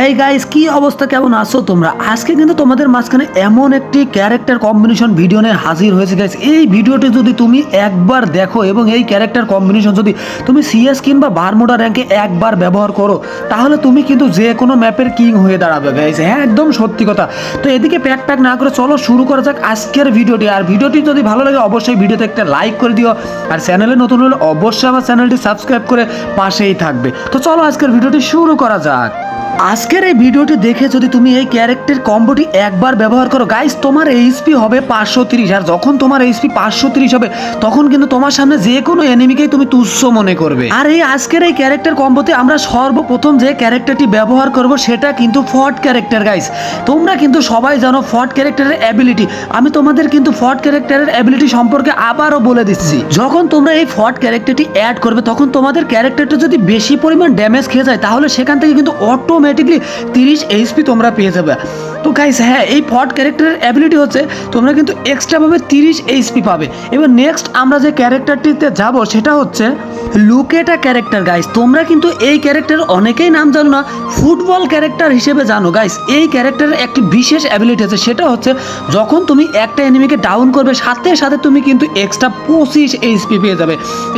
Hey guys কি অবস্থা? কেমন আছো তোমরা? আজকে কিন্তু তোমাদের মাঝখানে এমন একটি ক্যারেক্টার কম্বিনেশন ভিডিও নিয়ে হাজির হয়েছে গাইস এই ভিডিওটি যদি তুমি একবার দেখো এবং এই ক্যারেক্টার কম্বিনেশন যদি তুমি সিএস কিংবা বারমোডা র্যাঙ্কে একবার ব্যবহার করো, তাহলে তুমি কিন্তু যে কোনো ম্যাপের কিং হয়ে দাঁড়াবে গাইস হ্যাঁ একদম সত্যি কথা। তো এদিকে প্যাক প্যাক না করে চলো শুরু করা যাক আজকের ভিডিওটি আর ভিডিওটি যদি ভালো লাগে, অবশ্যই ভিডিওতে একটা লাইক করে দিও। আর চ্যানেলে নতুন হলে অবশ্যই আমার চ্যানেলটি সাবস্ক্রাইব করে পাশেই থাকবে। তো চলো আজকের ভিডিওটি শুরু করা যাক। আজকের এই ভিডিওটি দেখে যদি তুমি এই ক্যারেক্টার কম্বোটি একবার ব্যবহার করো গাইস তোমার এইচপি হবে পাঁচশো তিরিশ, আর যখন তোমার এইচপি পাঁচশো তিরিশ হবে, তখন কিন্তু তোমার সামনে যে কোনো এনিমিকেই তুমি তুচ্ছ মনে করবে। আর এই আজকের এই ক্যারেক্টার কম্বোতে আমরা সর্বপ্রথম যে ক্যারেক্টারটি ব্যবহার করব, সেটা কিন্তু ফট ক্যারেক্টার গাইস তোমরা কিন্তু সবাই জানো ফট ক্যারেক্টারের অ্যাবিলিটি আমি তোমাদের কিন্তু ফট ক্যারেক্টারের অ্যাবিলিটি সম্পর্কে আবারও বলে দিচ্ছি। যখন তোমরা এই ফট ক্যারেক্টারটি অ্যাড করবে, তখন তোমাদের ক্যারেক্টারটা যদি বেশি পরিমাণ ড্যামেজ খেয়ে যায়, তাহলে সেখান থেকে কিন্তু অটোমেটিকলি তিরিশ এইচপি তোমরা পেয়ে যাবে। তো গাইস হ্যাঁ এই ফট ক্যারেক্টারের অ্যাবিলিটি হচ্ছে, তোমরা কিন্তু এক্সট্রাভাবে তিরিশ এইচপি পাবে। এবার নেক্সট আমরা যে ক্যারেক্টারটিতে যাব, সেটা হচ্ছে লুকেটা ক্যারেক্টার গাইস তোমরা কিন্তু এই ক্যারেক্টার অনেকেই নাম জানো না, ফুটবল ক্যারেক্টার হিসেবে জানো গাইস এই ক্যারেক্টারের একটি বিশেষ অ্যাবিলিটি আছে, সেটা হচ্ছে যখন তুমি একটা এনিমিকে ডাউন করবে, সাথে সাথে তুমি কিন্তু এক্সট্রা পঁচিশ এইচপি পেয়ে যাবে।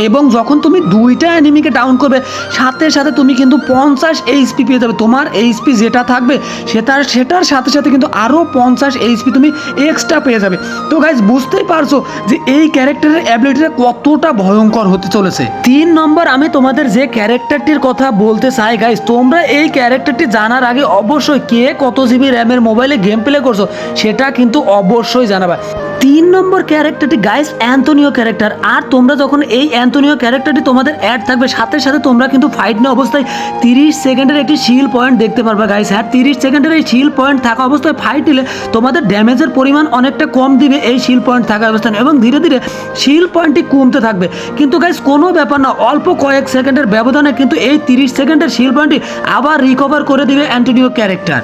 এবং যখন তুমি দুইটা এনিমিকে ডাউন করবে, সাথে সাথে তুমি কিন্তু পঞ্চাশ এইচপি পেয়ে যাবে। তোমার এইচপি যেটা থাকবে, সেটার সেটার সাথে সাথে কিন্তু আরও পঞ্চাশ এইচপি তুমি এক্সট্রা পেয়ে যাবে। তো গাইজ বুঝতেই পারছ যে এই ক্যারেক্টারের অ্যাবিলিটিটা কতটা ভয়ঙ্কর হতে চলেছে। তিন নম্বর আমি তোমাদের যে ক্যারেক্টারটির কথা বলতে চাই গাইজ তোমরা এই ক্যারেক্টারটি জানার আগে অবশ্যই কে কত জিবি র্যামের মোবাইলে গেম প্লে করছ, সেটা কিন্তু অবশ্যই জানাবা। তিন নম্বর ক্যারেক্টারটি গাইস অ্যান্থনিও ক্যারেক্টার। আর তোমরা যখন এই অ্যান্থনিও ক্যারেক্টারটি তোমাদের অ্যাড থাকবে, সাথে সাথে তোমরা কিন্তু ফাইট নেওয়া অবস্থায় তিরিশ সেকেন্ডের একটি শিল পয়েন্ট দেখতে পারবে গাইস হ্যাঁ তিরিশ সেকেন্ডের এই শিল পয়েন্ট থাকা অবস্থায় ফাইট দিলে তোমাদের ড্যামেজের পরিমাণ অনেকটা কম দিবে এই শিল পয়েন্ট থাকা অবস্থায়। এবং ধীরে ধীরে শিল পয়েন্টটি কমতে থাকবে। কিন্তু গাইস কোনো ব্যাপার না, অল্প কয়েক সেকেন্ডের ব্যবধানে কিন্তু এই তিরিশ সেকেন্ডের শিল পয়েন্টটি আবার রিকভার করে দিবে অ্যান্টনিও ক্যারেক্টার।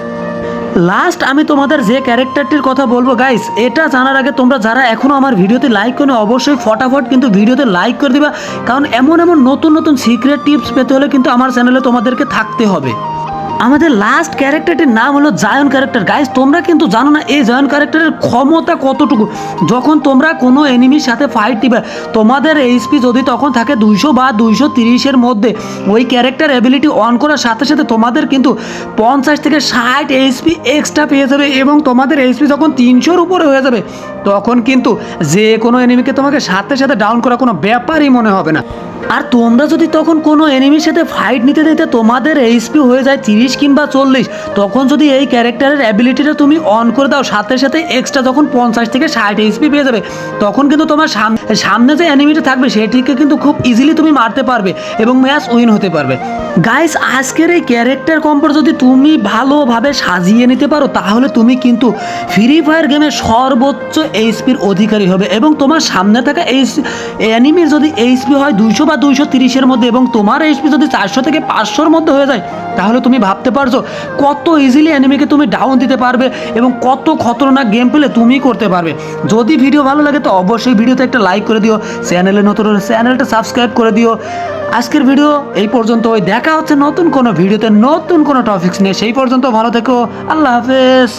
লাস্ট আমি তোমাদের যে ক্যারেক্টারটির কথা বলব গাইস এটা জানার আগে তোমরা যারা এখনও আমার ভিডিওতে লাইক করো অবশ্যই ফটাফট কিন্তু ভিডিওতে লাইক করে দিবা। কারণ এমন এমন নতুন নতুন সিক্রেট টিপস পেতে হলে কিন্তু আমার চ্যানেলে তোমাদেরকে থাকতে হবে। আমাদের লাস্ট ক্যারেক্টারটির নাম হলো জায়ন ক্যারেক্টার গাইস তোমরা কিন্তু জানো না এই জায়ন ক্যারেক্টারের ক্ষমতা কতটুকু? যখন তোমরা কোনো এনিমির সাথে ফাইট দিবে, তোমাদের এইচপি যদি তখন থাকে দুইশো বা দুইশো তিরিশের মধ্যে, ওই ক্যারেক্টার অ্যাবিলিটি অন করার সাথে সাথে তোমাদের কিন্তু পঞ্চাশ থেকে ষাট এইচপি এক্সট্রা পেয়ে যাবে এবং তোমাদের এইচপি যখন তিনশোর উপরে হয়ে যাবে, তখন কিন্তু যে কোনো এনিমিকে তোমাকে সাথে সাথে ডাউন করা কোনো ব্যাপারই মনে হবে না। আর তোমরা যদি তখন কোনো এনিমির সাথে ফাইট নিতে দিতে তোমাদের এইচপি হয়ে যায় তিরিশ কিংবা চল্লিশ, তখন যদি এই ক্যারেক্টারের অ্যাবিলিটিটা তুমি অন করে দাও, সাথে সাথে এক্সট্রা যখন পঞ্চাশ থেকে ষাট এইচপি পেয়ে যাবে, তখন কিন্তু তোমার সামনে যে অ্যানিমিটা থাকবে, সেটিকে কিন্তু খুব ইজিলি তুমি মারতে পারবে এবং ম্যাচ উইন হতে পারবে। গাইস আজকের এই ক্যারেক্টার কম্পোর যদি তুমি ভালোভাবে সাজিয়ে নিতে পারো, তাহলে তুমি কিন্তু ফ্রি ফায়ার গেমে সর্বোচ্চ এইচপির অধিকারী হবে এবং তোমার সামনে থাকা এইচ অ্যানিমির যদি এইচপি হয় দুইশো বা দুইশো তিরিশের মধ্যে এবং তোমার এইচপি যদি চারশো থেকে পাঁচশোর মধ্যে হয়ে যায়, তাহলে তুমি ভাবতে পারছ? কত ইজিলি অ্যানিমিকে তুমি ডাউন দিতে পারবে এবং কত খতরনাক গেম পেলে তুমি করতে পারবে। যদি ভিডিও ভালো লাগে তো অবশ্যই ভিডিওতে একটা লাইক করে দিও চ্যানেলে নতুন চ্যানেলটা সাবস্ক্রাইব করে দিও। আজকের ভিডিও এই পর্যন্ত, ওই দেখা হচ্ছে নতুন কোনো ভিডিওতে নতুন কোনো টপিক্স নিয়ে, সেই পর্যন্ত ভালো থেকো, আল্লাহ হাফেজ।